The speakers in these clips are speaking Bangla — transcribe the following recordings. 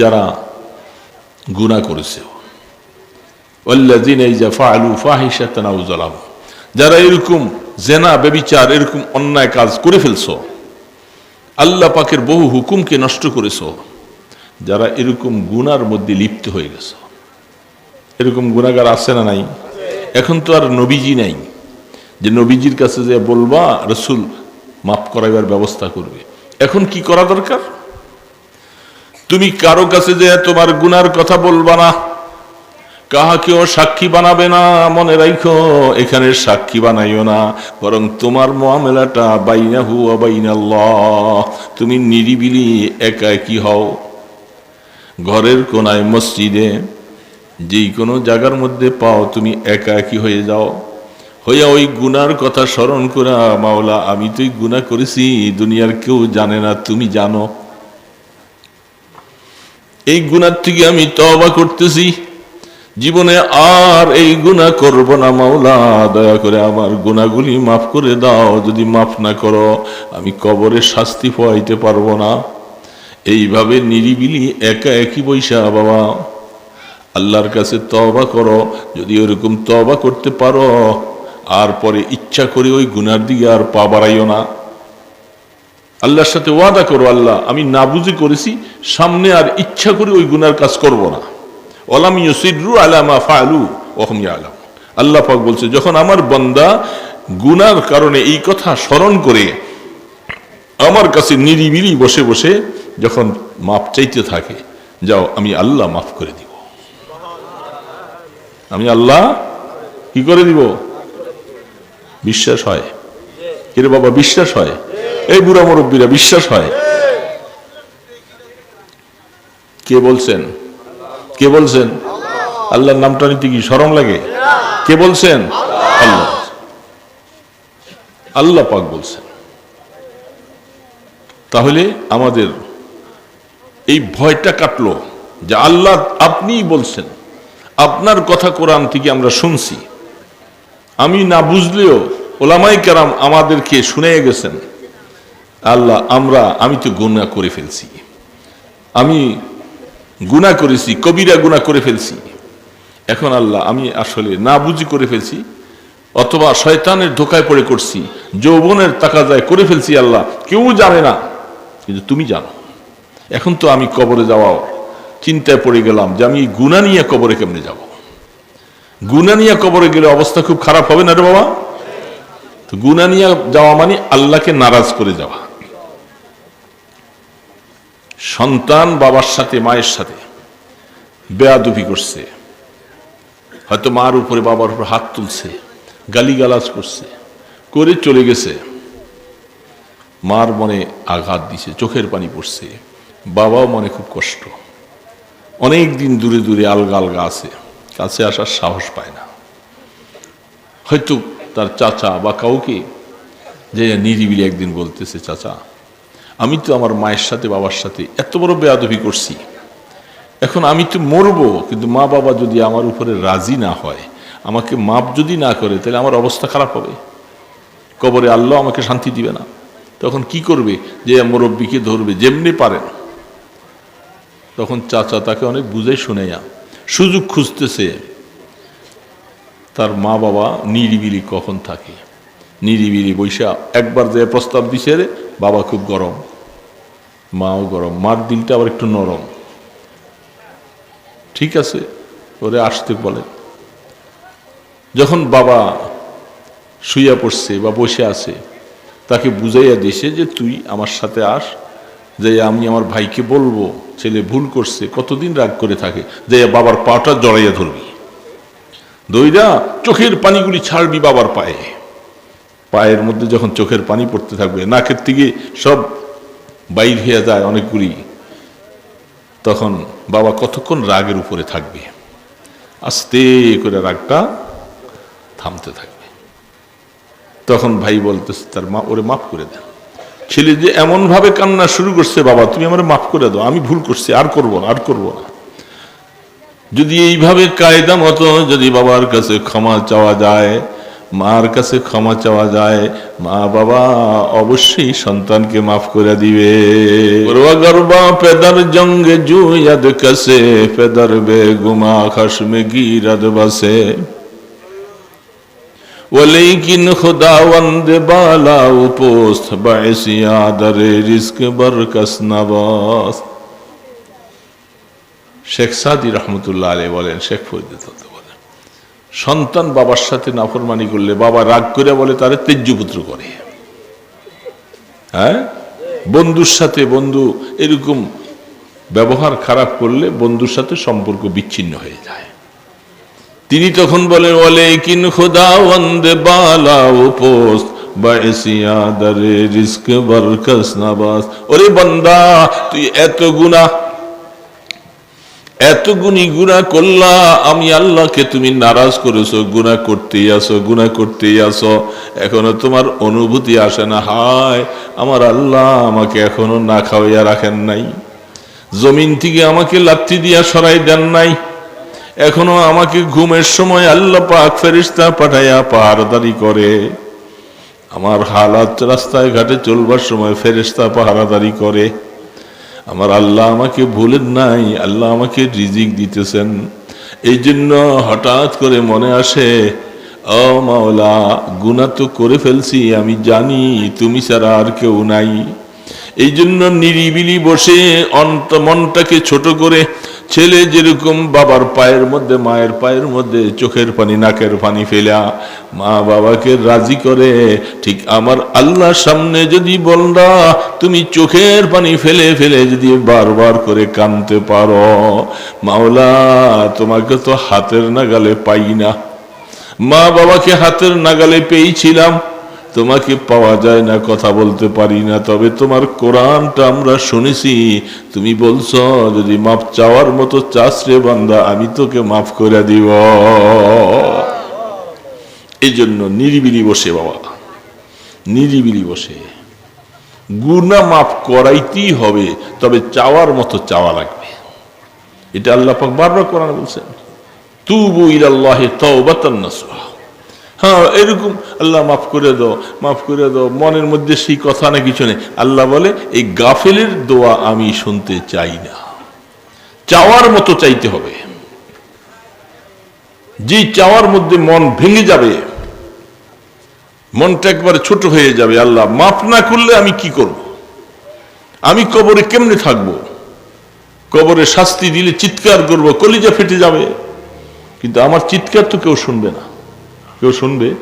যারা গুণা করেছে। যারা এরকম জেনা বেবিচার এরকম অন্যায় কাজ করে ফেলছো, আল্লাহ পাকের বহু হুকুমকে নষ্ট করেছ, যারা এরকম গুনার মধ্যে লিপ্ত হয়ে গেছো। এরকম গুণাগার আছে না নাই? এখন তো আর নবীজি নাই। যে নবীজির কাছে যে বলবা, রসুল, মাফ করাইবার ব্যবস্থা করবে। এখন কি করা দরকার? তুমি কারও কাছে যে তোমার গুনার কথা বলবা না, কাহাকেও সাক্ষী বানাবে না, মনে রাখো এখানে সাক্ষী বানাইও না, বরং তোমার মামলাটা বাইনা হু বাইনাল্লাহ, তুমি নিরিবিলি একা একই হও। ঘরের কোনায় মসজিদে যেই কোনো জায়গার মধ্যে পাও, তুমি একা একই হয়ে যাও। হইয়া ওই গুনার কথা স্মরণ করা, মাওলা, আমি তো এই গুণা করেছি, দুনিয়ার কেউ জানে না, তুমি জানো। এই গুণার থেকে আমি তবা করতেছি। জীবনে আর এই গুণা করব না মাওলা। দয়া করে আমার গুণাগুলি মাফ করে দাও। যদি মাফ না করো, আমি কবরে শাস্তি পাইতে পারব না। এইভাবে নিরিবিলি একা একই বৈশা বাবা। আল্লাহর কাছে তবা করো। যদি ওরকম তবা করতে পারো, আর পরে ইচ্ছা করে ওই গুনার দিকে আর পা বাড়াইও না। আল্লাহর সাথে ওয়াদা করো, আল্লাহ, আমি না বুঝে করেছি, সামনে আর ইচ্ছা করে ওই গুনার কাজ করব না। ওলাম আলামা ফালু আলাম আল্লাহ পাক বলছে, যখন আমার বন্দা গুনার কারণে এই কথা স্মরণ করে, আমার কাছে নিরিবিলি বসে বসে যখন মাপ চাইতে থাকে, যাও, আমি আল্লাহ মাফ করে দিব। আমি আল্লাহ কি করে দিব? বিশ্বাস হয়। কিরে বাবা, বিশ্বাস হয়? এই বুড়া মুরব্বীরা, বিশ্বাস হয়? কে বলছেন? কে বলছেন? আল্লাহর নামটা নিতে কি সরম লাগে? কে বলছেন? আল্লাহ। আল্লাহ পাক বলছেন। তাহলে আমাদের এই ভয়টা কাটলো যে আল্লাহ আপনিই বলছেন। আপনার কথা কোরআন থেকে আমরা শুনছি। আমি না বুঝলেও ওলামাই কেরাম আমাদেরকে শুনে গেছেন। আল্লাহ, আমরা, আমি তো গুণা করে ফেলছি। আমি গুণা করেছি, কবিরা গুণা করে ফেলছি। এখন আল্লাহ, আমি আসলে না বুঝি করে ফেলছি, অথবা শয়তানের ধোকায় পড়ে করছি, যৌবনের টাকা যায় করে ফেলছি আল্লাহ, কেউ জানে না, কিন্তু তুমি জানো। এখন তো আমি কবরে যাওয়া চিন্তায় পড়ে গেলাম যে আমি গুণা নিয়ে কবরে কেমনে যাব। গুণা নিয়ে কবরে গেলে অবস্থা খুব খারাপ হবে না রে বাবা? তো গুণা নিয়ে যাওয়া মানে আল্লাহকে নারাজ করে যাওয়া। সন্তান বাবার সাথে, মায়ের সাথে বেয়াদুফি করছে। হয়তো মার উপরে বাবার উপর হাত তুলছে, গালিগালাজ করছে, করে চলে গেছে। মার মনে আঘাত দিছে, চোখের পানি পড়ছে। বাবাও মনে খুব কষ্ট। অনেক দিন দূরে দূরে আলগা আলগা আছে, কাছে আসার সাহস পায় না। হয়তো তার চাচা বা কাউকে যে নিরিবিলি একদিন বলতেছে, চাচা আমি তো আমার মায়ের সাথে, বাবার সাথে এত বড় বেয়াদবি করছি। এখন আমি তো মরবো, কিন্তু মা বাবা যদি আমার উপরে রাজি না হয়, আমাকে মাপ যদি না করে, তাহলে আমার অবস্থা খারাপ হবে। কবরে আল্লাহ আমাকে শান্তি দিবে না। তখন কি করবে? যে মুরব্বীকে ধরবে, যেমনি পারেন। তখন চাচা তাকে অনেক বুঝে শুনেয়া সুযোগ খুঁজতেছে, তার মা বাবা নিরিবিলি কখন থাকে? নিরিবিলি বৈশা একবার যে প্রস্তাব দিছে রে, বাবা খুব গরম। মাও গরম, মার দিলটা আবার একটু নরম। ঠিক আছে? ওরে আসতে বলে। যখন বাবা শুইয়া পড়ছে বা বসে আছে, তাকে বুঝাইয়া দিছে যে তুই আমার সাথে আস, যে আমি আমার ভাইকে বলব, ছেলে ভুল করছে, কতদিন রাগ করে থাকে, যে বাবার পাটা জড়াইয়া ধরবি। দইরা চোখের পানিগুলি ছাড়বি বাবার পায়ে। পায়ের মধ্যে যখন চোখের পানি পড়তে থাকবে, নাকের থেকে সব বাইর হয়ে যায় অনেকগুলি, তখন বাবা কতক্ষণ রাগের উপরে থাকবে? আস্তে করে রাগটা থামতে থাকবে। তখন ভাই বলতেছে, তার মা, ওরে মাফ করে দেন। ছেলে যে এমনভাবে কান্না শুরু করছে, বাবা, তুমি আমার মাফ করে দাও, আমি ভুল করছি, আর করব না, আর করব না। যদি এইভাবে কায়দা মতো যদি বাবার কাছে ক্ষমা চাওয়া যায় মার কাছে ক্ষমা চাওয়া যায় মা বাবা অবশ্যই সন্তানকে মাফ করে দিবে গর্বা পেদার জঙ্গে জুয়াদ কাছে পেদার বে গুমা খাসমে গিরাদ বাসে ওলেকিন খুদাওয়ান্দ বালা উপোস্ত বায়সিয়া দরে রিস্ক বরকস নাবাস শেখ সাদি রহমতুল্লাহ আলী বলেন শেখ ফরিদ সন্তান বাবার সাথে নাফরমানি করলে বাবা রাগ করে বলে, তারে তেজ্যপুত্র করে। হ্যাঁ? বন্ধুর সাথে বন্ধু এরকম ব্যবহার খারাপ করলে বন্ধুর সাথে সম্পর্ক বিচ্ছিন্ন হয়ে যায়। তিনি তখন বলেন বলে কিন খোদা ওন্দে বালা উপোস ওরে বান্দা, তুই এত গুনাহ এত গুণী গুণা করলা, আমি আল্লাহকে তুমি নারাজ করেছ গুণা করতেই আসো গুণা করতেই আসো এখনও তোমার অনুভূতি আসে না। হায়, আমার আল্লাহ আমাকে এখনও না খাওয়াইয়া রাখেন নাই। জমিন থেকে আমাকে লাত্তি দিয়া সরাই দেন নাই। এখনও আমাকে ঘুমের সময় আল্লাহ পাক ফেরিস্তা পাঠাইয়া পাহারাদারি করে। আমার হালাত রাস্তায় ঘাটে চলবার সময় ফেরিস্তা পাহারাদারি করে। আমার আল্লাহ আমাকে ভুলেন নাই, আল্লাহ আমাকে রিজিক দিতেছেন। এই জন্য হঠাৎ করে মনে আসে, ও মাওলা গুণা তো করে ফেলছি, আমি জানি তুমি ছাড়া আর কেউ নাই। এই জন্য নিরিবিলি বসে অন্ত মনটাকে ছোট করে ছেলে যেরকম বাবার পায়ের মধ্যে, মায়ের পায়ের মধ্যে, চোখের পানি, নাকের পানি ফেলা, মা বাবাকে রাজি করে, ঠিক আমার আল্লাহর সামনে যদি বলরা তুমি চোখের পানি ফেলে ফেলে যদি বারবার করে কানতে পারো, মাওলা তোমাকে তো হাতের নাগালে পাই না। মা বাবাকে হাতের নাগালে পেয়েছিলাম তোমাকে পাওয়া যায় না, কথা বলতে পারি না, তবে তোমার কোরআনটা আমরা শুনেছি। তুমি বলছো, যদি মাপ চাওয়ার মতো চাস রে বান্দা, আমি তোকে মাফ করে দিব। এই জন্য নিরিবিলি বসে বাবা, নিরিবিলি বসে। গুনা মাফ করাইতেই হবে, তবে চাওয়ার মতো চাওয়া লাগবে। এটা আল্লাহ বারবার কোরআন বলছেন, তুবু ইলাল্লাহি তাওবাতান নাসুহা হ্যাঁ এরকম। আল্লাহ মাফ করে দাও, মাফ করে দাও। মনের মধ্যে সেই কথা না, কিছু নেই। আল্লাহ বলে, এই গাফেলের দোয়া আমি শুনতে চাই না। চাওয়ার মতো চাইতে হবে। যে চাওয়ার মধ্যে মন ভেঙে যাবে, মনটা একবারে ছোট হয়ে যাবে, আল্লাহ মাফ না করলে আমি কি করব? আমি কবরে কেমনে থাকব? কবরে শাস্তি দিলে চিৎকার করব, কলিজা ফেটে যাবে। কিন্তু আমার চিৎকার তো কেউ শুনবে না। কেউ শুনবে?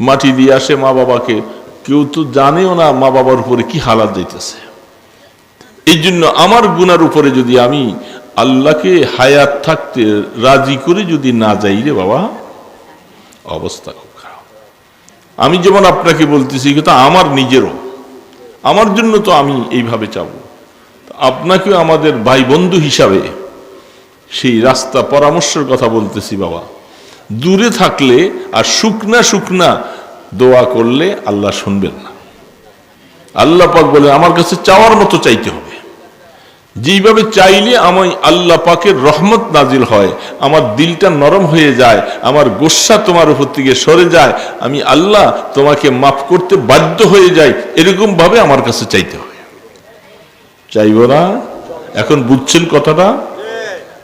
মাটি দিয়ে আসে মা বাবাকে। কেউ তো জানেও না মা বাবার উপরে কি হালাত দিতেছে এই জন্য আমার গুনার উপরে যদি আমি আল্লাহকে হায়াত থাকতে রাজি করে যদি না যাই রে বাবা, অবস্থা খুব খারাপ। আমি যেমন আপনাকে বলতেছি কিন্তু আমার নিজেরও। আমার জন্য তো আমি এইভাবে চাব। আপনাকেও আমাদের ভাই বন্ধু হিসাবে সেই রাস্তা পরামর্শের কথা বলতেছি বাবা। দূরে থাকলে আর শুকনা শুকনা দোয়া করলে আল্লাহ শুনবেন না। আল্লাহ পাক বলে, আমার কাছে চাওয়ার মতো চাইতে হবে। যেইভাবে চাইলে আমি আল্লাহ পাকের রহমত নাজিল হয়, আমার দিলটা নরম হয়ে যায়, আমার গোসা তোমার উপর থেকে সরে যায়, আমি আল্লাহ তোমাকে মাফ করতে বাধ্য হয়ে যাই এরকম ভাবে আমার কাছে চাইতে হয় চাইব না? এখন বুঝছেন কথাটা?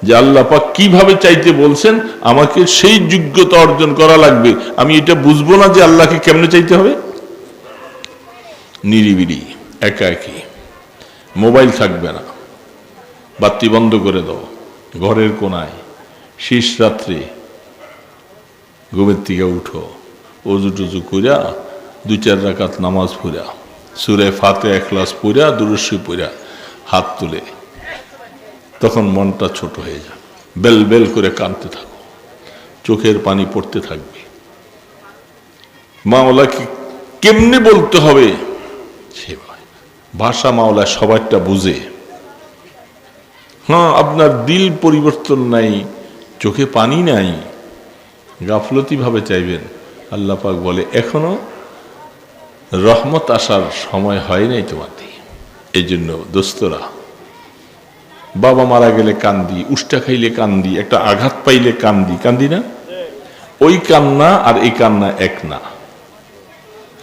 যে আল্লাহ পাক কীভাবে চাইতে বলছেন, আমাকে সেই যোগ্যতা অর্জন করা লাগবে। আমি এটা বুঝব না যে আল্লাহকে কেমনে চাইতে হবে। নিরিবিলি, একা একই। মোবাইল থাকবে না। বাতি বন্ধ করে দাও। ঘরের কোনায়, শেষ রাত্রে ঘুমের থেকে উঠো। অজু টুজু কইরা, দুই চার রাকাত নামাজ পড়া। সুরে ফাতে এক ক্লাস পড়া দুরস্যি পড়া হাত তুলে তখন মনটা ছোট হয়ে যাবে বেল বেল করে কাঁদতে থাকো। চোখের পানি পড়তে থাকবে। মাওলাকে কেমনে বলতে হবে? সে ভাষা মাওলা সবারটা বুঝে। হ্যাঁ আপনার দিল পরিবর্তন নাই, চোখে পানি নাই। গাফলতি ভাবে চাইবেন। আল্লাহ পাক বলে, এখনও রহমত আসার সময় হয় নাই তোমাদের। এই জন্য দোস্তরা বাবা মারা গেলে কান্দি উষ্টা খাইলে কান্দি, একটা আঘাত পাইলে কান্দি কান্দি না? ওই কান্না আর এই কান্না এক না।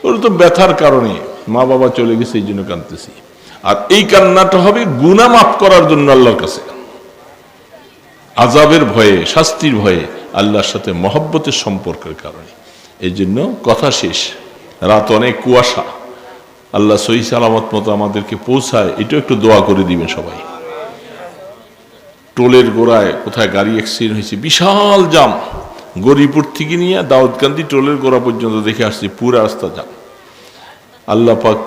ওর তো ব্যথার কারণে মা বাবা চলে গেছে, এই জন্য কাঁদতেছি। আর এই কান্নাটা হবে গুণা মাফ করার জন্য আল্লাহর কাছে। আজাবের ভয়ে, শাস্তির ভয়ে, আল্লাহর সাথে মহব্বতের সম্পর্কের কারণে। এই জন্য কথা শেষ। রাত অনেক কুয়াশা। আল্লাহ সহি সালামত মতো আমাদেরকে পৌঁছায়, এটাও একটু দোয়া করে দিবেন সবাই। টোলের গোড়ায় কোথায় গাড়ি অ্যাক্সিডেন্ট হয়েছে, বিশাল জাম। গরিপুর থেকে নিয়ে দাউদকান্দি টোলের গোড়া পর্যন্ত দেখে আসছি, পুরা রাস্তা জাম। আল্লাহ পাক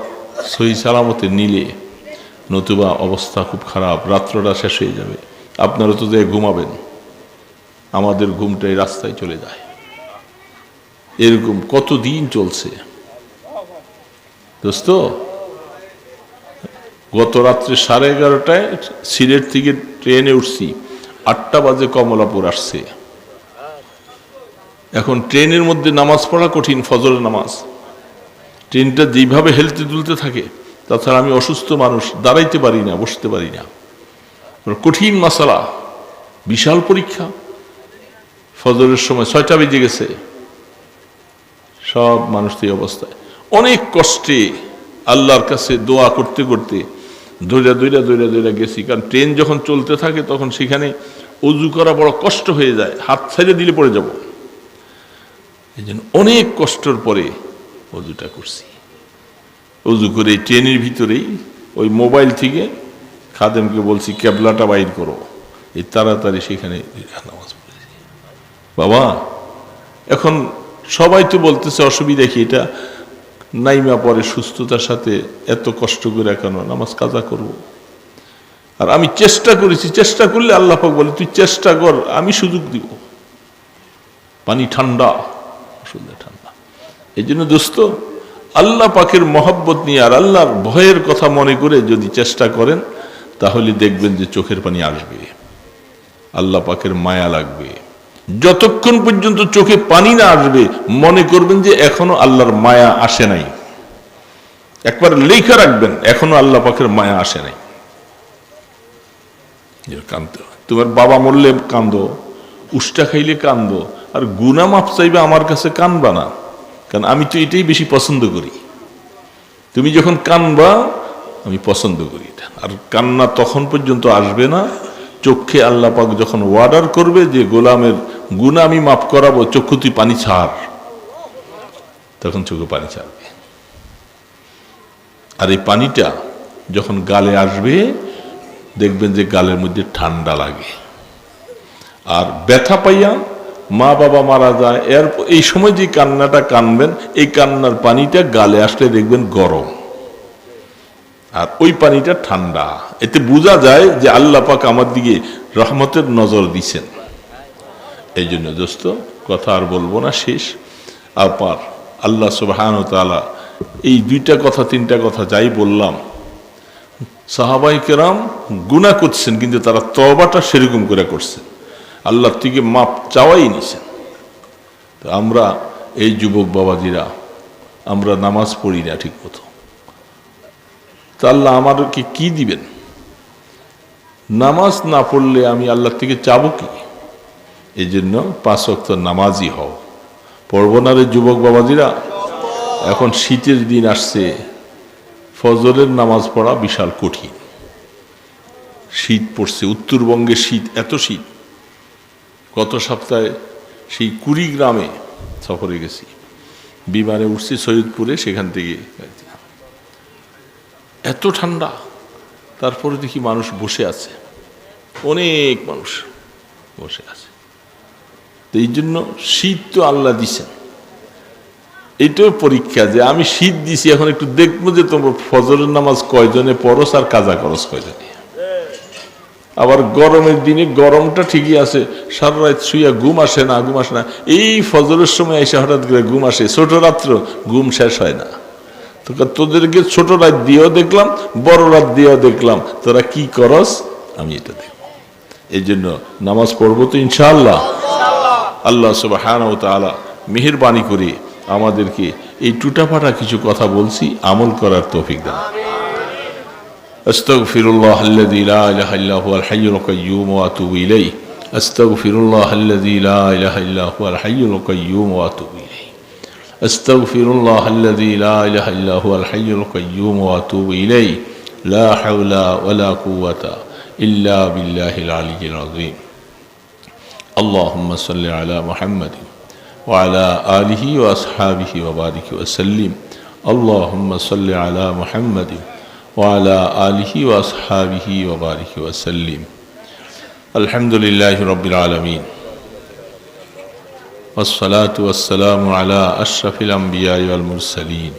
সহি সালামতে নিলে নতুবা অবস্থা খুব খারাপ, রাত্রটা শেষ হয়ে যাবে। আপনারা তো যে ঘুমাবেন। আমাদের ঘুমটা এই রাস্তায় চলে যায়। এরকম কত দিন চলছে? দোস্ত গত রাত্রে সাড়ে এগারোটায় সিলেট থেকে ট্রেনে উঠছি। আটটা বাজে কমলাপুর আসছে। এখন ট্রেনের মধ্যে নামাজ পড়া কঠিন, ফজরের নামাজ। ট্রেনটা যেভাবে হেলতে দুলতে থাকে, তাছাড়া আমি অসুস্থ মানুষ, দাঁড়াইতে পারি না, বসতে পারি না। কঠিন মশালা বিশাল পরীক্ষা। ফজরের সময় ছয়টা বেজে গেছে। সব মানুষ এই অবস্থায়। অনেক কষ্টে আল্লাহর কাছে দোয়া করতে করতে দৈরা দৈরা দৈরা দৈরা গেছি। কারণ ট্রেন যখন চলতে থাকে, তখন সেখানে অজু করা বড় কষ্ট হয়ে যায়। হাত ছেড়ে দিলে পড়ে যাব। এই জন্য অনেক কষ্টর পরে অজুটা করছি। অজু করে ট্রেনের ভিতরেই ওই মোবাইল থেকে খাদেমকে বলছি ক্যাবলাটা বাইর করো। এই তাড়াতাড়ি সেখানে নামাজ পড়েছি বাবা, এখন সবাই তো বলতেছে, অসুবিধা কি এটা? নাইমা পরে সুস্থতার সাথে এত কষ্ট করে কেন নামাজ কাজা করব। আর আমি চেষ্টা করেছি, চেষ্টা করলে আল্লাহ পাক বলে, তুই চেষ্টা কর, আমি সুযোগ দিব। পানি ঠান্ডা ওষুধে ঠান্ডা। এই জন্য দোস্ত, আল্লাহ পাকের মহব্বত নিয়ে আর আল্লাহর ভয়ের কথা মনে করে যদি চেষ্টা করেন, তাহলে দেখবেন যে চোখের পানি আসবে আল্লাহ পাকের মায়া লাগবে। যতক্ষণ পর্যন্ত চোখে পানি না আসবে, মনে করবেন যে এখনও আল্লাহর মায়া আসে নাই। একবার লেখা রাখবেন, এখনও আল্লাহ পাকের মায়া আসে নাই। কান্দতে তোমার বাবা মরলে কান্দো, উষ্টা খাইলে কান্দো, আর গুনা মাপ চাইবে আমার কাছে কানবা না। কারণ আমি তো এটাই বেশি পছন্দ করি। তুমি যখন কানবা, আমি পছন্দ করি আর কান্না তখন পর্যন্ত আসবে না চোখে আল্লাহ পাক যখন ওয়ার্ডার করবে যে গোলামের গুণা আমি মাফ করাবো, চক্ষু তুই পানি ছাড়। তখন চোখে পানি ছাড়বে। আর এই পানিটা যখন গালে আসবে, দেখবেন যে গালের মধ্যে ঠান্ডা লাগে। আর ব্যথা পাইয়া মা বাবা মারা যায়, এর এই সময় যে কান্নাটা কানবেন, এই কান্নার পানিটা গালে আসলে দেখবেন গরম। আর ওই পানিটা ঠান্ডা। এতে বোঝা যায় যে আল্লাহ পাক আমার দিকে রহমতের নজর দিছেন। এই জন্য দোস্ত, কথা আর বলব না, শেষ। আপার আল্লাহ সুবাহান তালা এই দুইটা কথা, তিনটা কথা যাই বললাম, সাহাবাই কেরাম গুণা করছেন, কিন্তু তারা তবাটা সেরকম করে করছেন। আল্লাহর থেকে মাপ চাওয়াই নিছেন। তো আমরা, এই যুবক বাবাজিরা, আমরা নামাজ পড়ি না ঠিক মতো। তা আল্লাহ আমাদেরকে কি দিবেন? নামাজ না পড়লে আমি আল্লাহ থেকে চাবো কি? এই জন্য পাঁচ অক্ত নামাজই হও। পড়ব না রে যুবক বাবাজিরা? এখন শীতের দিন আসছে, ফজরের নামাজ পড়া বিশাল কঠিন। শীত পড়ছে, উত্তরবঙ্গে শীত, এত শীত। গত সপ্তাহে সেই কুড়িগ্রামে সফরে গেছি। বিমানে উঠছি সৈয়দপুরে, সেখান থেকে এত ঠান্ডা। তারপরে দেখি মানুষ বসে আছে। অনেক মানুষ বসে আছে। তো এই জন্য শীত তো আল্লাহ দিছেন এটাও পরীক্ষা যে আমি শীত দিছি, এখন একটু দেখব যে তোমার ফজরের নামাজ কয়জনে পরস আর কাজা করস কয়জনে। আবার গরমের দিনে গরমটা ঠিকই আছে, সারা রাত শুইয়া ঘুম আসে না, ঘুম আসে না। এই ফজরের সময় এসে হঠাৎ করে ঘুম আসে। ছোট রাত্র ঘুম শেষ হয় না। তোদেরকে ছোট রাত দিয়েও দেখলাম বড় রাত দিয়েও দেখলাম তোরা কি করস আমি এটা দেখব এই জন্য নামাজ পড়বো তো ইনশাআল্লাহ আল্লাহ সুবাহ মেহরবানি করে আমাদেরকে এই টুটাফাটা কিছু কথা বলছি আমল করার তৌফিক দান أستغفر الله الذي لا إله إلا هو الحي القيوم وأتوب إليه أستغفر الله الذي لا إله إلا هو الحي القيوم وأتوب إليه أستغفر الله الذي لا إله إلا هو الحي القيوم وأتوب إليه. لا حول ولا قوة إلا بالله العلي العظيم. اللهم صل على محمد وعلى آله وأصحابه وبارك وسلم. اللهم صل على محمد وعلى آله وأصحابه وبارك وسلم. الحمد لله رب العالمين. والصلاة والسلام على أشرف الأنبياء والمرسلين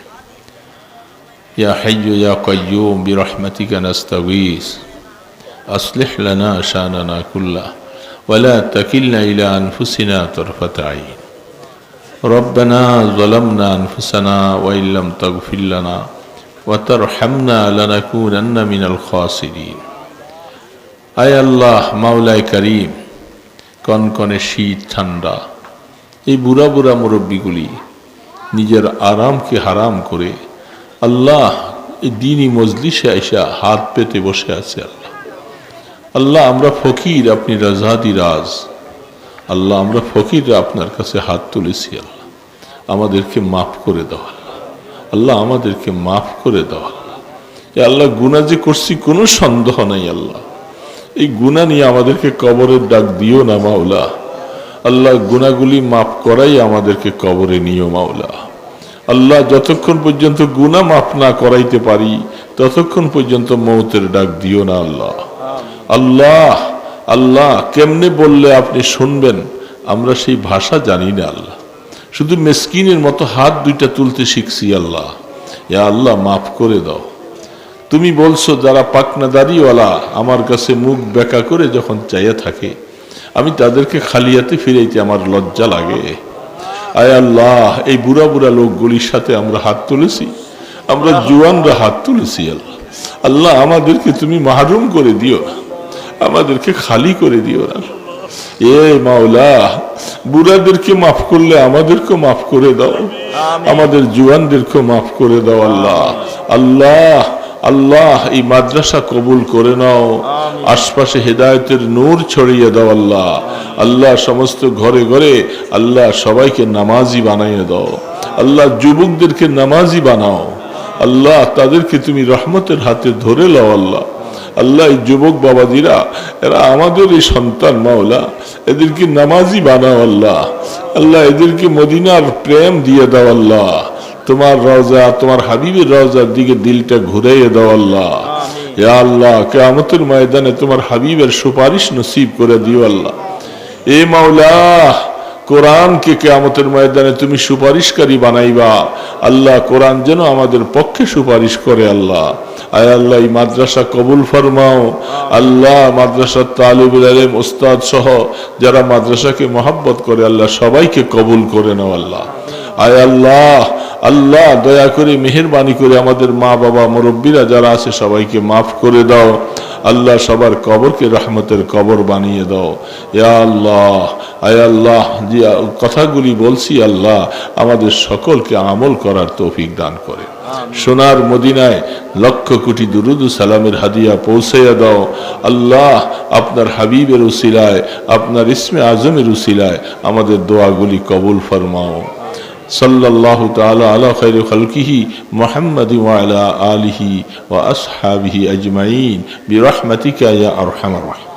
يا حي يا قيوم برحمتك نستغيث أصلح لنا شاننا كله ولا تكلنا إلى أنفسنا طرفة عين ربنا ظلمنا أنفسنا وإن لم تغفر لنا وترحمنا لنكونن من الخاسرين আয় আল্লাহ মাওলায় করিম কনকনে শীত ঠান্ডা এই বুড়া বুড়া মুরব্বীগুলি নিজের আরামকে হারাম করে আল্লাহ এই দিনই মজলিসে আইসা হাত পেতে বসে আছে আল্লাহ। আল্লাহ আমরা ফকির, আপনি রাজাদি রাজ। আল্লাহ আমরা ফকিররা আপনার কাছে হাত তুলেছি আল্লাহ। আমাদেরকে মাফ করে দাও আল্লাহ। আল্লাহ আমাদেরকে মাফ করে দাও আল্লাহ। আল্লাহ গুণা যে করছি কোনো সন্দেহ নাই আল্লাহ। এই গুণা নিয়ে আমাদেরকে কবরের ডাক দিও না মাওলা। আল্লাহ গুণাগুলি মাফ করাই আমাদেরকে কবরে নিও, মাওলা। আল্লাহ যতক্ষণ পর্যন্ত গুণা মাফ না করাইতে পারি, ততক্ষণ পর্যন্ত মৌতের ডাক দিও না আল্লাহ। আল্লাহ আল্লাহ, কেমনে বললে আপনি শুনবেন? আমরা সেই ভাষা জানি না আল্লাহ। শুধু মেসকিনের মতো হাত দুইটা তুলতে শিখছি আল্লাহ। ইয়া আল্লাহ, মাফ করে দাও। তুমি বলছো, যারা পাকনা দাড়িওয়ালা আমার কাছে মুখ বেকা করে যখন চাইয়া থাকে আমি তাদেরকে খালিয়াতে ফিরাইতে আমার লজ্জা লাগে। আয় আল্লাহ এই বুড়া বুড়া লোকগুলির সাথে আমরা হাত তুলেছি। আমরা জুয়ানরা হাত তুলেছি আল্লাহ। আল্লাহ আমাদেরকে তুমি মাহরুম করে দিও না। আমাদেরকে খালি করে দিও না। এ মাওলা বুড়াদেরকে মাফ করলে আমাদেরকে মাফ করে দাও। আমাদের জুয়ানদেরকে মাফ করে দাও আল্লাহ। আল্লাহ আল্লাহ এই মাদ্রাসা কবুল করে নাও। আশপাশে হেদায়তের নূর ছড়িয়ে দাও আল্লাহ। আল্লাহ সমস্ত ঘরে ঘরে আল্লাহ সবাইকে নামাজি বানাইয়ে দাও। আল্লাহ যুবকদেরকে নামাজি বানাও। আল্লাহ তাদেরকে তুমি রহমতের হাতে ধরে লও আল্লাহ। আল্লাহ এই যুবক বাবাজিরা এরা আমাদের এই সন্তান মাওলা এদেরকে নামাজি বানাও আল্লাহ। আল্লাহ এদেরকে মদিনার প্রেম দিয়ে দাও আল্লাহ। তোমার রওজা তোমার হাবিবের রওজার দিকে দিলটা ঘুরাইয়ে দাও আল্লাহ। ইয়া আল্লাহ কেয়ামতের ময়দানে তোমার হাবিবের সুপারিশ নসিব করে দিও আল্লাহ। এ মাওলা কোরআনকে কেয়ামতের ময়দানে তুমি সুপারিশকারী বানাইবা। আল্লাহ কোরআন যেন আমাদের পক্ষে সুপারিশ করে আল্লাহ। আয় আল্লাহ এই মাদ্রাসা কবুল ফরমাও। আল্লাহ মাদ্রাসার তালিবুল আলম ওস্তাদ সহ যারা মাদ্রাসাকে মহাব্বত করে আল্লাহ সবাইকে কবুল করে নাও আল্লাহ। আয় আল্লাহ আল্লাহ দয়া করে মেহরবানি করে আমাদের মা বাবা মুরব্বীরা যারা আছে সবাইকে মাফ করে দাও। আল্লাহ সবার কবরকে রহমতের কবর বানিয়ে দাও। ইয়া আল্লাহ আয় আল্লাহ যে কথাগুলি বলছি আল্লাহ আমাদের সকলকে আমল করার তৌফিক দান করে। সোনার মদিনায় লক্ষ কোটি দুরুদু সালামের হাদিয়া পৌঁছাইয়া দাও। আল্লাহ আপনার হাবিবের উসিলায় আপনার ইসমে আজমের উসিলায় আমাদের দোয়াগুলি কবুল ফরমাও। صلى الله تعالى على خير خلقه محمد وعلى آله وأصحابه أجمعين. برحمتك يا أرحم الراحمين.